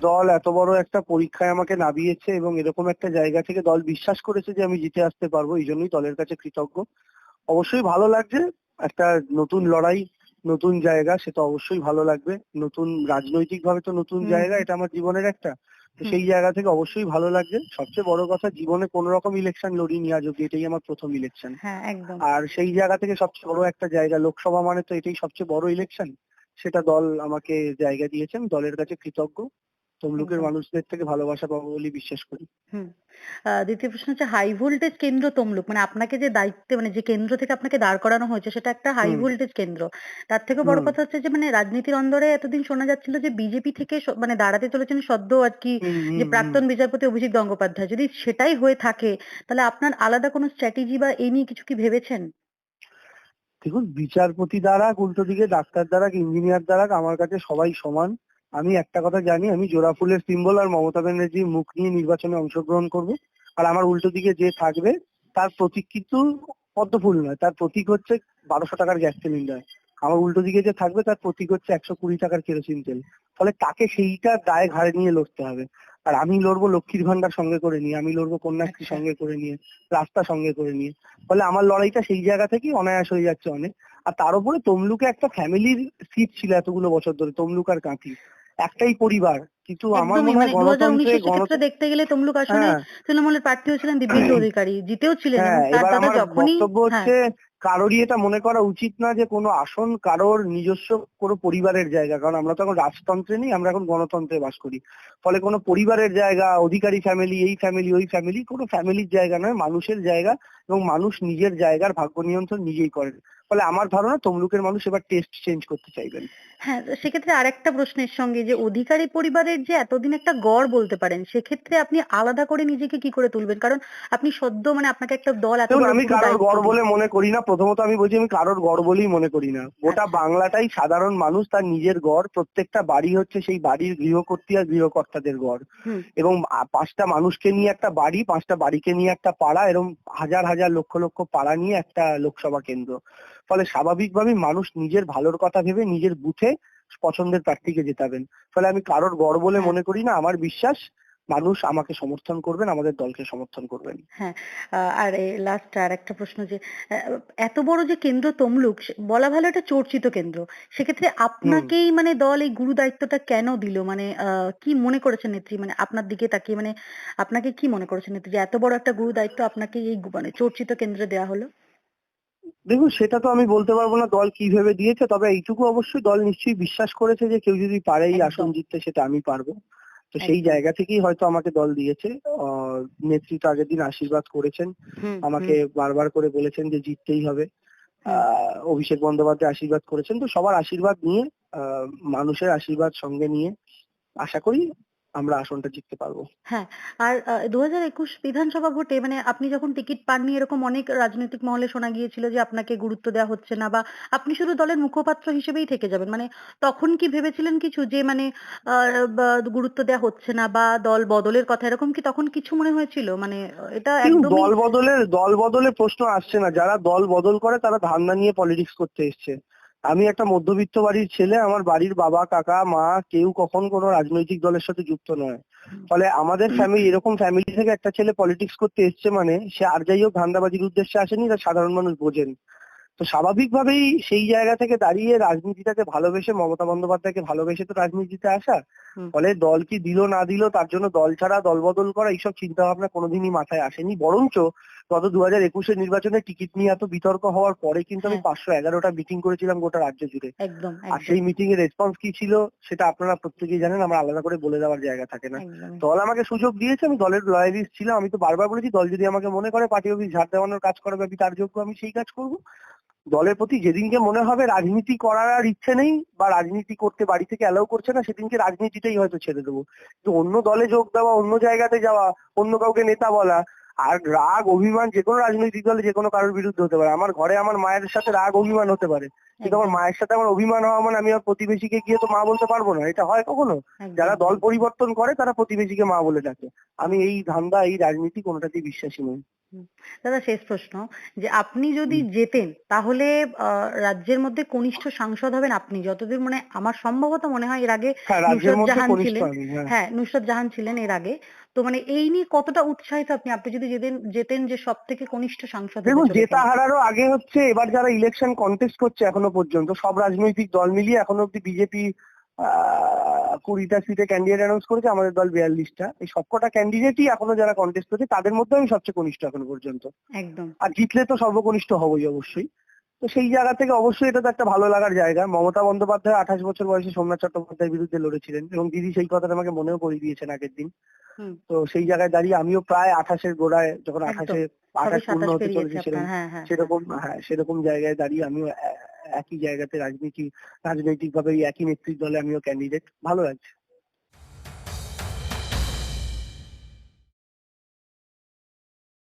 দল এত বড় একটা পরীক্ষায় আমাকে নামিয়েছে এবং এরকম একটা জায়গা থেকে দল বিশ্বাস করেছে যে আমি জিতে আসতে পারব এই জন্যই দলের কাছে কৃতজ্ঞ। অবশ্যই ভালো লাগছে একটা নতুন লড়াই নতুন জায়গা সেটা অবশ্যই ভালো লাগবে। নতুন রাজনৈতিক ভাবে তো নতুন জায়গা এটা আমার জীবনের একটা। তো সেই জায়গা থেকে অবশ্যই ভালো লাগছে। সবচেয়ে বড় কথা জীবনে কোন রকম ইলেকশন লড়িনি আজ অব্দি এটাই আমার প্রথম ইলেকশন হ্যাঁ আর সেই জায়গা থেকে সবচেয়ে বড় একটা জায়গা লোকসভা মানে তো এটাই সবচেয়ে বড় ইলেকশন সেটা দল আমাকে জায়গা দিয়েছেন দলের কাছে কৃতজ্ঞ। তমলুকের মানুষদের থেকে ভালোবাসা পাবো বলে বিশ্বাস করি। দ্বিতীয় প্রশ্ন হচ্ছে হাই ভোল্টেজ কেন্দ্র তমলুক মানে আপনাকে যে দায়িত্বে মানে যে কেন্দ্র থেকে আপনাকে দাঁড় করানো হয়েছে সেটা একটা হাই ভোল্টেজ কেন্দ্র। তার থেকে বড় কথা হচ্ছে যে মানে রাজনীতির অন্দরে এতদিন শোনা যাচ্ছিল যে বিজেপি থেকে মানে দাঁড়াতে চলেছেন সদ্য আর কি যে প্রাক্তন বিচারপতি অভিজিৎ গঙ্গোপাধ্যায়। যদি সেটাই হয়ে থাকে তাহলে আপনার আলাদা কোনো স্ট্র্যাটেজি বা এই নিয়ে কিছু কি ভেবেছেন? দেখুন বিচারপতি দ্বারা উল্টো দিকে ডাক্তার দ্বারা ইঞ্জিনিয়ার দ্বারা আমার কাছে সবাই সমান। আমি একটা কথা জানি আমি জোড়া ফুলের সিম্বল আর মমতা ব্যানার্জির মুখ নিয়ে নির্বাচনে অংশগ্রহণ করব। আর আমার উল্টো দিকে যে থাকবে তার প্রতীক কিন্তু পদ্ম ফুল নয় তার প্রতীক হচ্ছে বারোশো টাকার গ্যাস সিলিন্ডার। আমার উল্টো দিকে যে থাকবে তার প্রতীক হচ্ছে একশো কুড়ি টাকার কেরোসিন তেল। ফলে তাকে সেইটা দায় ঘাড়ে নিয়ে লড়তে হবে। আর আমি লড়বো লক্ষ্মীর ভান্ডার সঙ্গে করে নিয়ে আমি লড়বো কন্যাশ্রী আচ্ছা। সঙ্গে করে নিয়ে রাস্তা সঙ্গে করে নিয়ে। ফলে আমার লড়াইটা সেই জায়গা থেকেই অনায়াস হয়ে যাচ্ছে অনেক। আর তার উপরে তমলুকে একটা ফ্যামিলির সিট ছিল এতগুলো বছর ধরে তমলুক আর কাঁথি। একটাই পরিবার কিন্তু আমার মনে হয় মানে গণতন্ত্রে উনিশের দেখতে গেলে তমলুক আসনে হ্যাঁ। তৃণমূলের প্রার্থীও ছিলেন দিব্যেন্দু অধিকারী জিতেও ছিলেন হ্যাঁ তার এবার দাদা আমার যখনই বক্তব্য হ্যাঁ। হচ্ছে কারোরই এটা মনে করা উচিত না যে কোনো আসন কারোর নিজস্ব কোনো পরিবারের জায়গা কারণ আমরা তো এখন রাজতন্ত্রে নেই আমরা এখন গণতন্ত্রে বাস করি। ফলে কোনো পরিবারের জায়গা অধিকারী ফ্যামিলি এই ফ্যামিলি ওই ফ্যামিলি কোনো ফ্যামিলির জায়গা নয় মানুষের জায়গা এবং মানুষ নিজের জায়গার ভাগ্য নিয়ন্ত্রণ নিজেই করেন। ফলে আমার ধারণা তমলুকের মানুষ এবার টেস্ট চেঞ্জ করতে চাইবেন। হ্যাঁ সেক্ষেত্রে আরেকটা প্রশ্নের সঙ্গে যে অধিকারী পরিবারের যে এতদিন একটা গড় বলতে পারেন সেক্ষেত্রে আপনি আলাদা করে নিজেকে কি করে তুলবেন? কারণ আপনি সদ্য মানে আপনাকে একটা দল এত আমি কারোর গড় বলে মনে করি না। প্রথমত আমি বলছি আমি কারোর গড় বলেই মনে করি না। গোটা আচ্ছা। বাংলাটাই সাধারণ মানুষ তার নিজের গড় প্রত্যেকটা বাড়ি হচ্ছে সেই বাড়ির গৃহকর্ত্রী আর গৃহকর্তাদের গড়। এবং পাঁচটা মানুষকে নিয়ে একটা বাড়ি পাঁচটা বাড়িকে নিয়ে একটা পাড়া এরকম হাজার হাজার লক্ষ লক্ষ পাড়া নিয়ে একটা লোকসভা কেন্দ্র। ফলে স্বাভাবিকভাবেই মানুষ নিজের ভালোর কথা ভেবে নিজের বুথে পছন্দের প্রার্থীকে জেতাবেন। ফলে আমি কারোর গড় বলে। মনে করি না আমার বিশ্বাস মানুষ আমাকে সমর্থন করবেন আমাদের দলকে সমর্থন করবেন। হ্যাঁ আর লাস্ট আর একটা প্রশ্ন যে এত বড় যে কেন্দ্র তমলুক বলা ভালো একটা চর্চিত কেন্দ্র। সেক্ষেত্রে আপনাকেই মানে দল এই গুরু দায়িত্বটা কেন দিল? মানে আহ, কি মনে করেছেন নেত্রী? মানে আপনার দিকে তাকিয়ে মানে আপনাকে কি মনে করেছেন নেত্রী? যে এত বড় একটা গুরু দায়িত্ব আপনাকে এই মানে চর্চিত কেন্দ্রে দেওয়া হলো? দেখুন সেটা তো আমি বলতে পারব না দল কি ভেবে দিয়েছে তবে এইটুকু অবশ্যই দল নিশ্চয়ই বিশ্বাস করেছে যে কেউ যদি পারে এই আসন জিততে সেটা আমি পারব। তো সেই জায়গা থেকেই হয়তো আমাকে দল দিয়েছে। নেত্রী তো আগের দিন আশীর্বাদ করেছেন। আমাকে বারবার করে বলেছেন যে জিততেই হবে। আহ, অভিষেক বন্দ্যোপাধ্যায় আশীর্বাদ করেছেন। তো সবার আশীর্বাদ নিয়ে আহ, মানুষের আশীর্বাদ সঙ্গে নিয়ে আশা করি আমরা আসনটা জিততে পারব। হ্যাঁ আর দু হাজার একুশ বিধানসভা ভোটে মানে আপনি যখন টিকিট পাননি এরকম অনেক রাজনৈতিক মহলে শোনা গিয়েছিল যে আপনাকে গুরুত্ব দেওয়া হচ্ছে না বা আপনি শুধু দলের মুখপাত্র হিসেবেই থেকে যাবেন। মানে তখন কি ভেবেছিলেন কিছু যে মানে আহ, গুরুত্ব দেওয়া হচ্ছে না বা দল বদলের কথা এরকম কি তখন কিছু মনে হয়েছিল? মানে এটা কিন্তু একদমই দল বদলের দল বদলের প্রশ্ন আসছে না। যারা দল বদল করে তারা ধান্দা নিয়ে পলিটিক্স করতে এসছে। আমি একটা মধ্যবিত্ত বাড়ির ছেলে আমার বাড়ির বাবা কাকা মা কেউ কখন কোন রাজনৈতিক দলের সাথে যুক্ত নয়। ফলে আমাদের ফ্যামিলি এরকম ফ্যামিলি থেকে একটা ছেলে পলিটিক্স করতে এসছে মানে সে আর যাই হোক ধান্দাবাজির উদ্দেশ্যে আসেনি তা সাধারণ মানুষ বোঝেন। তো স্বাভাবিক ভাবেই সেই জায়গা থেকে দাঁড়িয়ে রাজনীতিটাকে ভালোবেসে মমতা বন্দ্যোপাধ্যায়কে ভালোবেসে তো রাজনীতিতে আসা। ফলে দল কি দিল না দিল তার জন্য দল ছাড়া দল বদল করা এইসব চিন্তা ভাবনা কোনোদিনই মাথায় আসেনি। বরঞ্চ গত দু হাজার একুশের নির্বাচনে টিকিট নিয়ে এত বিতর্ক হওয়ার পরে কিন্তু আমি হ্যাঁ। পাঁচশো এগারোটা মিটিং করেছিলাম গোটা রাজ্য জুড়ে। আর সেই মিটিং এর রেসপন্স কি ছিল সেটা আপনারা প্রত্যেকেই জানেন আমরা আলাদা করে বলে দেওয়ার জায়গা থাকে না। দল আমাকে সুযোগ দিয়েছে আমি দলের লয়ালিস্ট ছিলাম আমি তো বারবার বলেছি দল যদি আমাকে মনে করে পার্টি অফিস ঝাড় দেওয়ানোর কাজ করাবে আমি তার যোগ্য আমি সেই কাজ করব। দলের প্রতি যেদিনকে মনে হবে রাজনীতি করার আর ইচ্ছে নেই বা রাজনীতি করতে বাড়ি থেকে অ্যালাউ করছে না সেদিনকে রাজনীতিটাই হয়তো ছেড়ে দেবো। কিন্তু অন্য দলে যোগ দেওয়া অন্য জায়গাতে যাওয়া অন্য কাউকে নেতা বলা আর রাগ অভিমান যে কোনো রাজনৈতিক দলে যে কোনো কারোর বিরুদ্ধে হতে পারে। আমার ঘরে আমার মায়ের সাথে রাগ অভিমান হতে পারে। কিন্তু আমার মায়ের সাথে আমার অভিমান হওয়া মানে আমি আমার প্রতিবেশীকে গিয়ে তো মা বলতে পারব না। এটা হয় কখনো? যারা দল পরিবর্তন করে তারা প্রতিবেশীকে মা বলে ডাকে। আমি এই ধান্দা এই রাজনীতি কোনোটাতেই বিশ্বাসী নই। দাদা শেষ প্রশ্ন যে আপনি যদি জেতেন তাহলে আ রাজ্যের মধ্যে কনিষ্ঠ সাংসদ হবেন আপনি। যতদূর মানে আমার সম্ভবত মনে হয় এর আগে হ্যাঁ রাজ্যের নুসরত মধ্যে জাহান কনিষ্ঠ ছিলেন আমি হ্যাঁ হ্যাঁ, নুসরত জাহান ছিলেন এর আগে। তো মানে এই নিয়ে কতটা উৎসাহিত আপনি? আপনি যদি জেতেন জেতেন যে সব থেকে কনিষ্ঠ সাংসদ হতে দেখুন চলেছেন। জেতা হারারও আগে হচ্ছে এবার যারা ইলেকশন কন্টেস্ট করছে এখনও পর্যন্ত সব রাজনৈতিক দল মিলিয়ে এখনও অব্দি বিজেপি কুড়িটা সিটে ক্যান্ডিডেট অ্যানাউন্স করেছে আমাদের দল বিয়াল্লিশটা। এই সবকটা ক্যান্ডিডেটই এখনও যারা কন্টেস্ট করছে তাদের মধ্যে আমি সবচেয়ে কনিষ্ঠ এখন পর্যন্ত। একদম। আর জিতলে তো সর্বকনিষ্ঠ হবই অবশ্যই। তো সেই জায়গা থেকে অবশ্যই এটা তো একটা ভালো লাগার জায়গা। মমতা বন্দ্যোপাধ্যায় আঠাশ বছর বয়সে সোমনাথ চট্টোপাধ্যায়ের বিরুদ্ধে লড়েছিলেন এবং দিদি সেই কথাটা আমাকে মনেও করে দিয়েছেন আগের দিন। তো সেই জায়গায় দাঁড়িয়ে আমিও প্রায় আঠাশের গোড়ায় যখন আঠাশে আঠাশ পূর্ণ হতে পেরিয়েছে। চলেছে সেরকম হ্যাঁ, হ্যাঁ। সেরকম হ্যাঁ সেরকম জায়গায় দাঁড়িয়ে আমিও একই জায়গাতে রাজনীতি রাজনৈতিক ভাবে একই নেতৃত্ব দলে আমিও ক্যান্ডিডেট ভালো লাগছে।